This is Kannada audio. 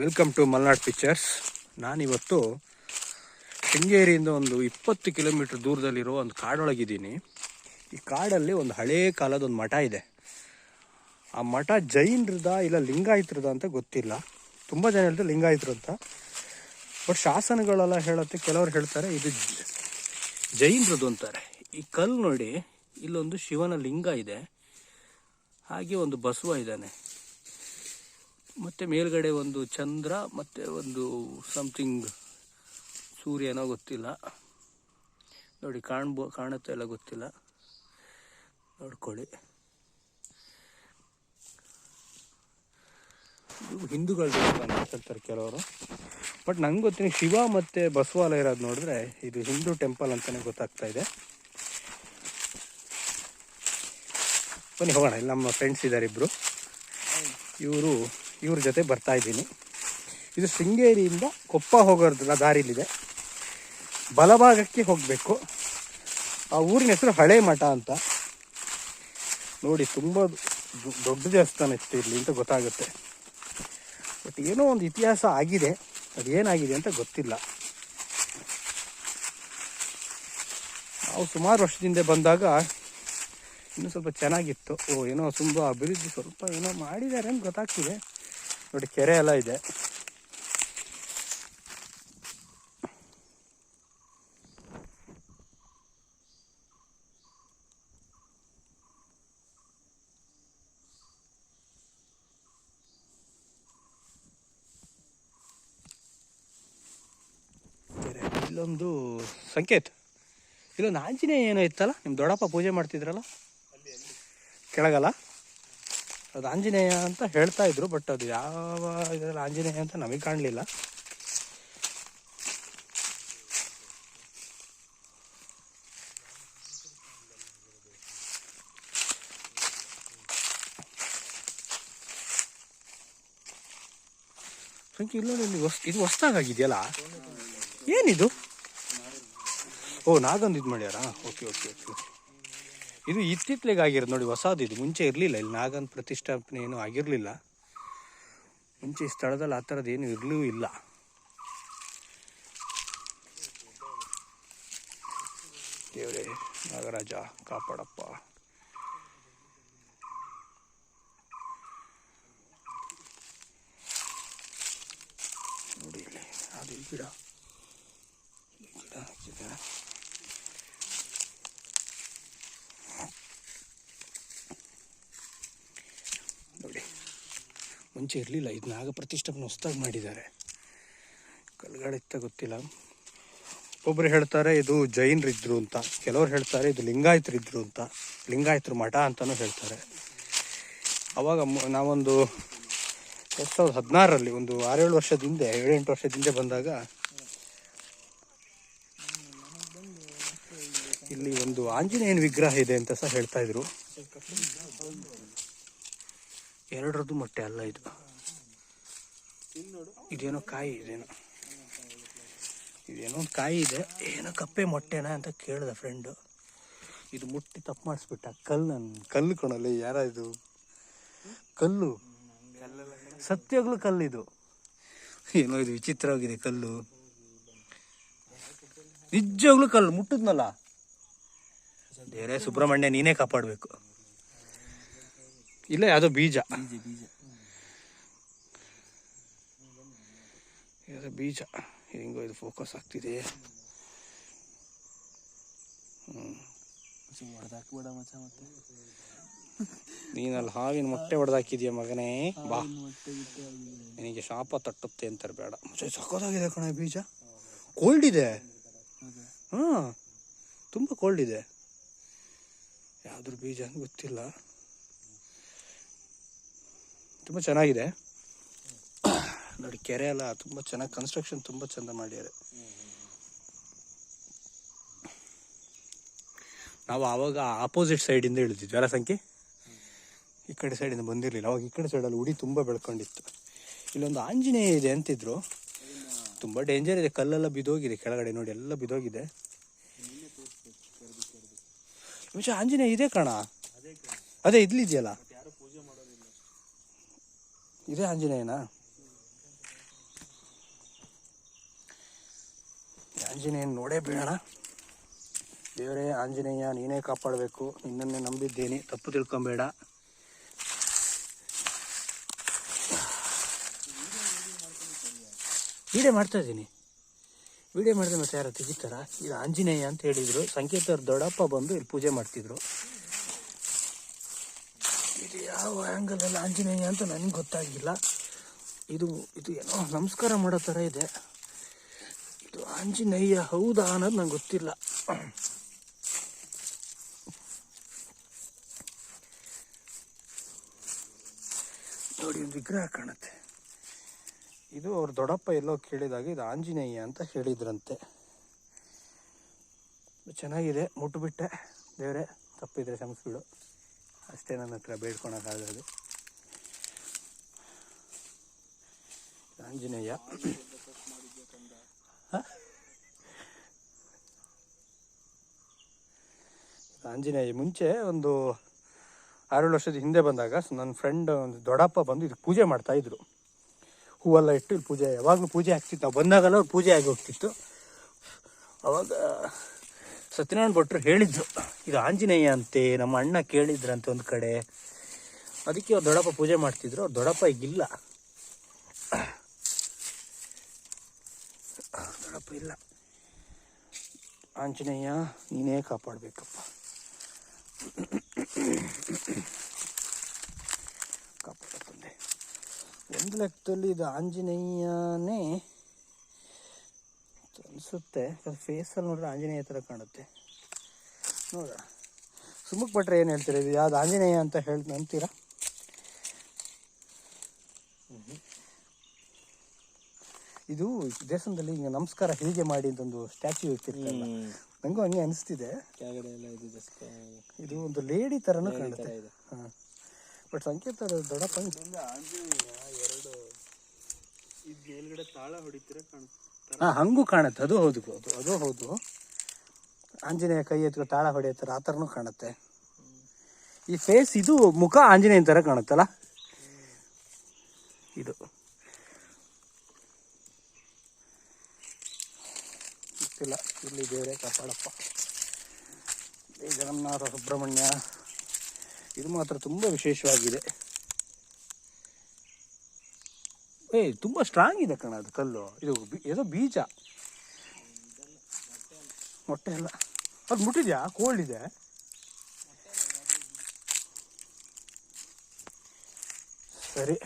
ವೆಲ್ಕಮ್ ಟು ಮಲ್ನಾಡ್ ಪಿಕ್ಚರ್ಸ್ ನಾನಿವತ್ತು ಶೃಂಗೇರಿಯಿಂದ ಒಂದು ಇಪ್ಪತ್ತು ಕಿಲೋಮೀಟ್ರ್ ದೂರದಲ್ಲಿರೋ ಒಂದು ಕಾಡೊಳಗಿದ್ದೀನಿ. ಈ ಕಾಡಲ್ಲಿ ಒಂದು ಹಳೇ ಕಾಲದ ಒಂದು ಮಠ ಇದೆ. ಆ ಮಠ ಜೈನರದ ಇಲ್ಲ ಲಿಂಗಾಯತರದ ಅಂತ ಗೊತ್ತಿಲ್ಲ. ತುಂಬ ಜನ ಹೇಳ್ತಾರೆ ಲಿಂಗಾಯತರು ಅಂತ. ಬಟ್ ಶಾಸನಗಳೆಲ್ಲ ಹೇಳುತ್ತೆ, ಕೆಲವರು ಹೇಳ್ತಾರೆ ಇದು ಜೈನ್ರದ್ದು ಜೈನರದು ಅಂತಾರೆ. ಈ ಕಲ್ಲು ನೋಡಿ ಇಲ್ಲೊಂದು ಶಿವನ ಲಿಂಗ ಇದೆ. ಹಾಗೆ ಒಂದು ಬಸವ ಇದ್ದಾನೆ. ಮತ್ತೆ ಮೇಲ್ಗಡೆ ಒಂದು ಚಂದ್ರ, ಮತ್ತೆ ಒಂದು ಸಮಥಿಂಗ್ ಸೂರ್ಯನೋ ಗೊತ್ತಿಲ್ಲ. ನೋಡಿ, ಕಾಣ್ಬೋ, ಕಾಣುತ್ತೆ ಎಲ್ಲ ಗೊತ್ತಿಲ್ಲ. ನೋಡ್ಕೊಳ್ಳಿ. ಹಿಂದೂಗಳು ದೇವಸ್ಥಾನ ಹೇಳ್ತಾರೆ ಕೆಲವರು. ಬಟ್ ನಂಗೆ ಗೊತ್ತಿನ ಶಿವ ಮತ್ತು ಬಸವಾಲಯ ಇರೋದು ನೋಡಿದ್ರೆ ಇದು ಹಿಂದೂ ಟೆಂಪಲ್ ಅಂತಲೇ ಗೊತ್ತಾಗ್ತಾ ಇದೆ. ಬನ್ನಿ, ಹೋಗೋಣ. ಇಲ್ಲಿ ನಮ್ಮ ಫ್ರೆಂಡ್ಸ್ ಇದ್ದಾರೆ ಇಬ್ಬರು ಇವರು ಇವ್ರ ಜೊತೆ ಬರ್ತಾ ಇದ್ದೀನಿ. ಇದು ಶೃಂಗೇರಿಯಿಂದ ಕೊಪ್ಪ ಹೋಗೋದ್ರ ದಾರಿಲಿದೆ. ಬಲಭಾಗಕ್ಕೆ ಹೋಗಬೇಕು. ಆ ಊರಿನ ಹೆಸರು ಹಳೆ ಮಠ ಅಂತ. ನೋಡಿ, ತುಂಬ ದೊಡ್ಡ ದೇವಸ್ಥಾನ ಇತ್ತು ಇಲ್ಲಿ ಅಂತ ಗೊತ್ತಾಗುತ್ತೆ. ಬಟ್ ಏನೋ ಒಂದು ಇತಿಹಾಸ ಆಗಿದೆ. ಅದು ಏನಾಗಿದೆ ಅಂತ ಗೊತ್ತಿಲ್ಲ. ನಾವು ಸುಮಾರು ವರ್ಷದಿಂದ ಬಂದಾಗ ಇನ್ನೂ ಸ್ವಲ್ಪ ಚೆನ್ನಾಗಿತ್ತು. ಓ, ಏನೋ ತುಂಬ ಅಭಿವೃದ್ಧಿ ಸ್ವಲ್ಪ ಏನೋ ಮಾಡಿದ್ದಾರೆ ಅಂತ ಗೊತ್ತಾಗ್ತಿದೆ. ನೋಡಿ ಕೆರೆ ಎಲ್ಲ ಇದೆ. ಕೆರೆ ಇಲ್ಲೊಂದು ಸಂಕೇತ್. ಇಲ್ಲೊಂದು ಆಂಜನೇಯ ಏನೋ ಇತ್ತಲ್ಲ ನಿಮ್ಮ ದೊಡ್ಡಪ್ಪ ಪೂಜೆ ಮಾಡ್ತಿದ್ರಲ್ಲ? ಕೆಳಗಲ್ಲ? ಅದು ಆಂಜನೇಯ ಅಂತ ಹೇಳ್ತಾ ಇದ್ರು ಬಟ್ ಅದು ಯಾವ ಇದರಲ್ಲಿ ಆಂಜನೇಯ ಅಂತ ನಮಗೆ ಕಾಣಲಿಲ್ಲ. ಇಲ್ಲ ಇದು ಹೊಸ್ದಾಗಿದೆಯಲ್ಲ ಏನಿದು? ಓ, ನಾಗೊಂದು ಇದು ಮಾಡ್ಯಾರಾ? Okay okay okay. ಇದು ಇತ್ತಿತ್ಲೆಗೆ ಆಗಿರೋದು ನೋಡಿ, ಹೊಸದು ಇದು. ಮುಂಚೆ ಇರಲಿಲ್ಲ, ಇಲ್ಲಿ ನಾಗನ್ ಪ್ರತಿಷ್ಠಾಪನೆ ಏನೂ ಆಗಿರಲಿಲ್ಲ. ಮುಂಚೆ ಈ ಸ್ಥಳದಲ್ಲಿ ಆ ಥರದ್ದು ಏನು ಇರಲೂ ಇಲ್ಲ. ದೇವರೇ, ನಾಗರಾಜ, ಕಾಪಾಡಪ್ಪ. ನೋಡಿ ಇಲ್ಲಿ, ಅದು ಗಿಡ ಈ ಗಿಡ ಹಾಕಿದ್ದಾರೆ ನೋಡಿ ಮುಂಚೆ ಇರಲಿಲ್ಲ. ಇದು ನಾಗ ಪ್ರತಿಷ್ಠಾಪನೆ ಹೊಸ್ದಾಗಿ ಮಾಡಿದ್ದಾರೆ. ಕಲ್ಗಾಡಿತ್ತ ಗೊತ್ತಿಲ್ಲ. ಒಬ್ಬರು ಹೇಳ್ತಾರೆ, ಇದು ಜೈನರಿದ್ರು ಅಂತ. ಕೆಲವರು ಹೇಳ್ತಾರೆ, ಇದು ಲಿಂಗಾಯತರಿದ್ರು ಅಂತ. ಲಿಂಗಾಯತರು ಮಠ ಅಂತಲೂ ಹೇಳ್ತಾರೆ. ಅವಾಗ ನಾವೊಂದು ಎರಡು ಸಾವಿರದ ಹದಿನಾರರಲ್ಲಿ, ಒಂದು ಆರೇಳು ವರ್ಷದ ಹಿಂದೆ, ಏಳೆಂಟು ವರ್ಷದ ಹಿಂದೆ ಬಂದಾಗ, ಇಲ್ಲಿ ಒಂದು ಆಂಜನೇಯನ ವಿಗ್ರಹ ಇದೆ ಅಂತ ಸಹ ಹೇಳ್ತಾ ಇದ್ರು. ಎರಡರದ್ದು ಮೊಟ್ಟೆ ಅಲ್ಲ ಇದು. ಇದೇನೋ ಕಾಯಿ, ಇದೇನೋ. ಇದೇನೋ ಒಂದು ಕಾಯಿ ಇದೆ. ಏನೋ ಕಪ್ಪೆ ಮೊಟ್ಟೆನಾ ಅಂತ ಕೇಳಿದೆ ಫ್ರೆಂಡು ಇದು ಮುಟ್ಟಿ ತಪ್ಪು ಮಾಡಿಸ್ಬಿಟ್ಟ. ಕಲ್ಲು ಕಲ್ಲು ಕಣಲ್ಲಿ, ಯಾರ ಇದು? ಕಲ್ಲು. ಸತ್ಯಗಳು ಇದು. ಏನೋ ಇದು ವಿಚಿತ್ರವಾಗಿದೆ ಕಲ್ಲು. ನಿಜವಾಗ್ಲೂ ಕಲ್ಲು, ಮುಟ್ಟಿದ್ನಲ್ಲ. ದೇವರೇ ಸುಬ್ರಹ್ಮಣ್ಯ ನೀನೇ ಕಾಪಾಡಬೇಕು. ಇಲ್ಲ ಯಾವುದೋ ಬೀಜ. ಯಾವುದೋ ಬೀಜ. ಹೆಂಗೋ ಇದು ಫೋಕಸ್ ಆಗ್ತಿದೆ. ಹೊಡೆದಾಕ್ಬೇಡ ಮಚ್ಚ ಮತ್ತೆ. ನೀನಲ್ಲಿ ಹಾವಿನ ಮೊಟ್ಟೆ ಹೊಡೆದಾಕಿದ್ಯಾ ಮಗನೇ? ಬಾ. ನಿನಗೆ ಶಾಪ ತಟ್ಟುತ್ತೆ ಅಂತಾರೆ ಬೇಡ. ಸಕ್ಕದಾಗಿದೆ ಸಖತ್ತಾಗಿದೆ ಕಣ ಬೀಜ. ಕೋಲ್ಡ್ ಇದೆ. ಹಾ ಹಾಂ. ತುಂಬ ಕೋಲ್ಡ್ ಇದೆ. ಯಾವ್ದ್ರ ಬೀಜ ಅಂತ ಗೊತ್ತಿಲ್ಲ. ತುಂಬ ಚೆನ್ನಾಗಿದೆ. ನೋಡಿ ಕೆರೆ ಎಲ್ಲ ತುಂಬ ಚೆನ್ನಾಗಿ ಕನ್ಸ್ಟ್ರಕ್ಷನ್ ತುಂಬ ಚೆಂದ ಮಾಡಿದ್ದಾರೆ ನಾವು ಆವಾಗ ಆಪೋಸಿಟ್ ಸೈಡಿಂದ ಇಳಿದಿದ್ವಿ. ಅಲ್ಲ ಸಂಖ್ಯೆ ಈ ಕಡೆ ಸೈಡಿಂದ ಬಂದಿರಲಿಲ್ಲ. ಅವಾಗ ಈ ಕಡೆ ಸೈಡಲ್ಲಿ ಉಡಿ ತುಂಬ ಬೆಳ್ಕೊಂಡಿತ್ತು. ಇಲ್ಲೊಂದು ಆಂಜನೇಯ ಇದೆ ಅಂತಿದ್ರು. ತುಂಬ ಡೇಂಜರ್ ಇದೆ. ಕಲ್ಲೆಲ್ಲ ಬಿದ್ದೋಗಿದೆ ಕೆಳಗಡೆ ನೋಡಿ ಎಲ್ಲ ಬಿದ್ದೋಗಿದೆ. ಆಂಜನೇಯ ಇದೆ ಕಣ. ಅದೇ ಇದ್ಲಿದೆಯಲ್ಲ? ಇದೇ ಆಂಜನೇಯನ? ಆಂಜನೇಯನ ನೋಡೇ ಬೇಡ ದೇವರೇ, ಆಂಜನೇಯ, ನೀನೇ ಕಾಪಾಡಬೇಕು. ನಿನ್ನನ್ನೇ ನಂಬಿದ್ದೇನೆ. ತಪ್ಪು ತಿಳ್ಕೊಬೇಡ. ವೀಡಿಯೋ ಮಾಡ್ತಾ ಇದ್ದೀನಿ. ವೀಡಿಯೋ ಮಾಡಿದ್ರೆ ಮತ್ತೆ ಯಾರು ತೆಗಿತಾರ? ಇದು ಆಂಜನೇಯ ಅಂತ ಹೇಳಿದರು. ಸಂಕೇತವ್ರ ದೊಡ್ಡಪ್ಪ ಬಂದು ಇಲ್ಲಿ ಪೂಜೆ ಮಾಡ್ತಿದ್ರು. ಯಾವ ಆ್ಯಂಗಲಲ್ಲಿ ಆಂಜನೇಯ ಅಂತ ನನಗೆ ಗೊತ್ತಾಗಿಲ್ಲ. ಇದು ಇದು ಏನೋ ನಮಸ್ಕಾರ ಮಾಡೋ ಥರ ಇದೆ. ಇದು ಆಂಜನೇಯ ಹೌದಾ ಅನ್ನೋದು ನಂಗೆ ಗೊತ್ತಿಲ್ಲ. ನೋಡಿ, ಒಂದು ವಿಗ್ರಹ ಕಾಣುತ್ತೆ. ಇದು ಅವ್ರ ದೊಡ್ಡಪ್ಪ ಎಲ್ಲೋ ಕೇಳಿದಾಗ ಇದು ಆಂಜನೇಯ ಅಂತ ಹೇಳಿದ್ರಂತೆ. ಚೆನ್ನಾಗಿದೆ, ಮುಟ್ಬಿಟ್ಟೆ. ದೇವರೇ, ತಪ್ಪಿದ್ರೆ ಕ್ಷಮಿಸ್ಬಿಡು. ಅಷ್ಟೇ ನನ್ನ ಹತ್ರ ಬೇಡ್ಕೊಳಕ್ಕಾಗೋದು. ಆಂಜನೇಯ? ಆಂಜನೇಯ, ಮುಂಚೆ ಒಂದು ಆರೇಳು ವರ್ಷದ ಹಿಂದೆ ಬಂದಾಗ ನನ್ನ ಫ್ರೆಂಡ್ ಒಂದು ದೊಡ್ಡಪ್ಪ ಬಂದು ಇದಕ್ಕೆ ಪೂಜೆ ಮಾಡ್ತಾ ಇದ್ರು. ಹೂವೆಲ್ಲ ಇಟ್ಟು ಇಲ್ಲಿ ಪೂಜೆ, ಯಾವಾಗಲೂ ಪೂಜೆ ಆಗ್ತಿತ್ತು. ನಾವು ಬಂದಾಗಲ್ಲ ಅವ್ರು ಪೂಜೆ ಆಗಿ ಹೋಗ್ತಿತ್ತು. ಅವಾಗ ಸತ್ಯನಾರಾಯಣ ಭಟ್ರು ಹೇಳಿದ್ರು ಇದು ಆಂಜನೇಯ ಅಂತೆ, ನಮ್ಮ ಅಣ್ಣ ಕೇಳಿದ್ರಂತೆ ಒಂದು ಕಡೆ. ಅದಕ್ಕೆ ಅವ್ರು ದೊಡ್ಡಪ್ಪ ಪೂಜೆ ಮಾಡ್ತಿದ್ರು, ಅವ್ರು ದೊಡ್ಡಪ್ಪ ಈಗಿಲ್ಲ. ದೊಡ್ಡಪ್ಪ ಇಲ್ಲ. ಆಂಜನೇಯ, ನೀನೇ ಕಾಪಾಡಬೇಕಪ್ಪ. ಕಾಪಾಡ ಒಂದು ಲೆಕ್ಕದಲ್ಲಿ ಇದು ಆಂಜನೇಯನೇ ಅನಿಸುತ್ತೆ. ಫೇಸಲ್ಲಿ ನೋಡಿದ್ರೆ ಆಂಜನೇಯ ಥರ ಕಾಣುತ್ತೆ. ನೋಡ ಸುಮುಕ್ ಭಟ್ರೆ ಏನು ಹೇಳ್ತೀರಾ? ಇದು ಯಾವ್ದು ಆಂಜನೇಯ ಅಂತ ಹೇಳ್ ಅಂತೀರಾ ಇದು ದೇಶದಲ್ಲಿ ಹಿಂಗೆ ನಮಸ್ಕಾರ ಹೀಗೆ ಮಾಡಿ ಅಂತ ಒಂದು ಸ್ಟ್ಯಾಚ್ಯೂ ಇಟ್ಟಿರ್ತಾರಲ್ಲ. ನಂಗೂ ಹಂಗೆ ಅನಿಸ್ತಿದೆ. ಇದು ಜಸ್ಟ್ ಇದು ಒಂದು ಲೇಡಿ ಥರನೂ ಕಾಣುತ್ತೆ. ಹಾಂ. ಬಟ್ ಸಂಕೇತ ದೊಡ್ಡಪ್ಪ ಆಂಜನೇಯ ಎರಡು ಇದು ಮೇಲ್ಗಡೆ ತಾಳ ಹೊಡಿತೀರ ಕಾಣುತ್ತೆ. ಹಾಂ ಹಂಗೂ ಕಾಣುತ್ತೆ. ಅದು ಹೌದು, ಅದು ಅದು ಹೌದು. ಆಂಜನೇಯ ಕೈ ಎತ್ಕೊ ತಾಳ ಹೊಡೆಯೋ ಆ ಥರನೂ ಕಾಣುತ್ತೆ. ಈ ಫೇಸ್ ಇದು ಮುಖ ಆಂಜನೇಯನ ಥರ ಕಾಣುತ್ತಲ್ಲ? ಇದು. ಗೊತ್ತಿಲ್ಲ, ಇಲ್ಲಿ ದೇವರೇ ಕಾಪಾಡಪ್ಪ. ಜಗನ್ನಾಥ ಸುಬ್ರಹ್ಮಣ್ಯ. ಇದು ಮಾತ್ರ ತುಂಬ ವಿಶೇಷವಾಗಿದೆ. ಏ, ತುಂಬ ಸ್ಟ್ರಾಂಗ್ ಇದೆ ಕಣ ಅದು ಕಲ್ಲು. ಇದು ಏನೋ ಬೀಜ. ಮೊಟ್ಟೆ ಎಲ್ಲ. ಅದು ಮುಟ್ಟಿದ್ಯಾ? ಕೋಲ್ಡ್ ಇದೆ. ಸರಿ.